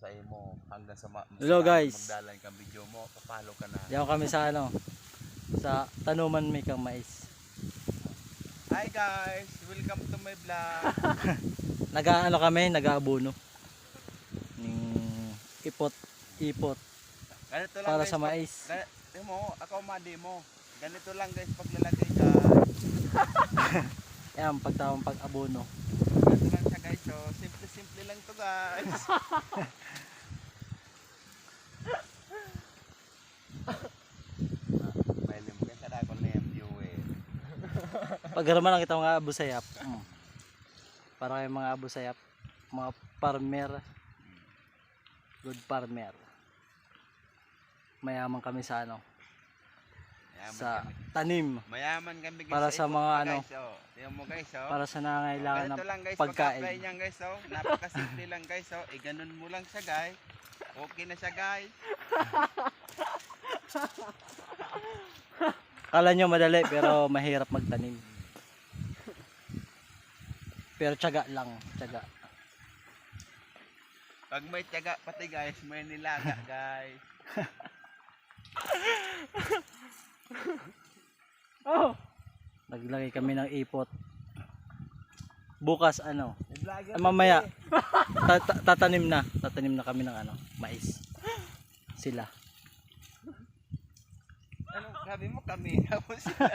sa imo hanggang sa ma- Hello, guys. magdalan kang video mo, papalo ka na. Diyan kami sa ano, sa tanuman may kang mais. Hi guys, welcome to my vlog. Nag-ano kami, nag-aabono. Ng ipot, ipot Ganito lang para guys, sa pag- mais. Ga- Tingnan mo, ako madi mo. Ganito lang guys paglalagay guys. Yan, pagtawang pag-abono. Ganito lang siya guys. So, simple-simple lang to guys. Pagkaraman lang kita mga abo sayap. Mm. Para kayong mga abo sayap. Mga farmer. Good farmer. Mayaman kami sa ano, Mayaman sa kami. tanim. Mayaman kami guys. Para sa ipot mga mo, ano, Guys, oh. Tingnan mo guys oh. Para sa nangangailangan Ganito ng lang guys, pagkain. pagka-apply niyan guys oh. Napakasimple lang guys oh. E ganun mo lang siya guys. Okay na siya guys. Kala nyo madali pero mahirap magtanim. Pero tiyaga lang, tiyaga. Pag may tiyaga pati guys, may nilaga guys. Oh. Naglagay kami ng ipot. Bukas ano, ah, mamaya ta- ta- tatanim na, tatanim na kami ng ano, mais. Sila. Ano, sabi mo kami. Tapos sila.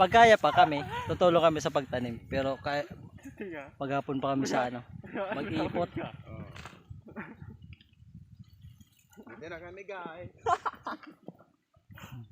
Pagkaya pa kami, tutulong kami sa pagtanim. Pero kaya, maghapon pa kami sa ano, mag-ipot. Oh. Dito na kami guys.